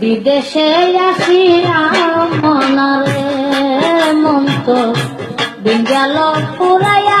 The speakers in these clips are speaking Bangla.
বিদেশে আসিলাম মনরে মন্ত বিঞ্জাল পুরায়া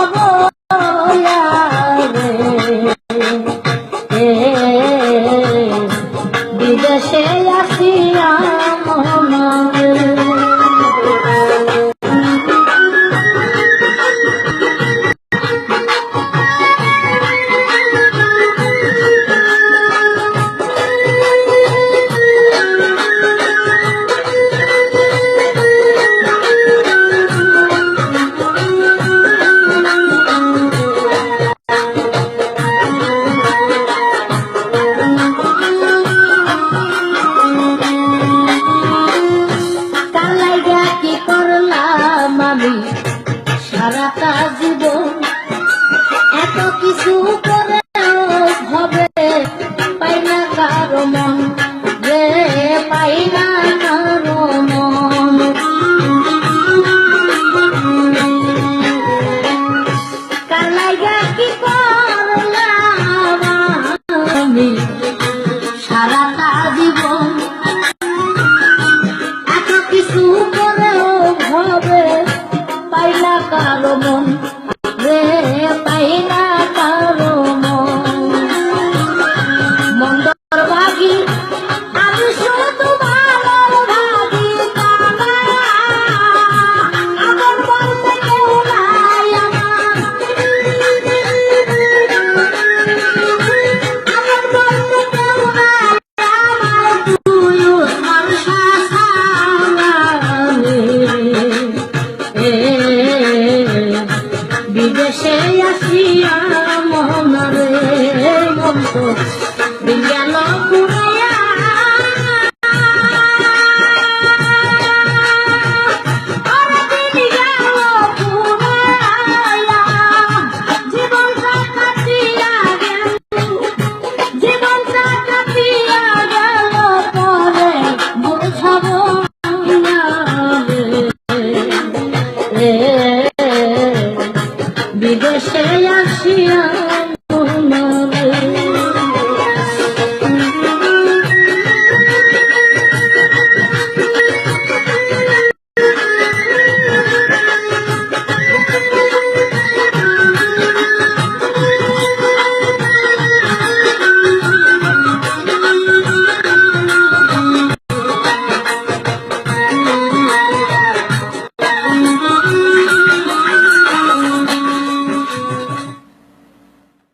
বসে আছি আমি সারাটা জীবন এত কিছু কারও মন। 嗯。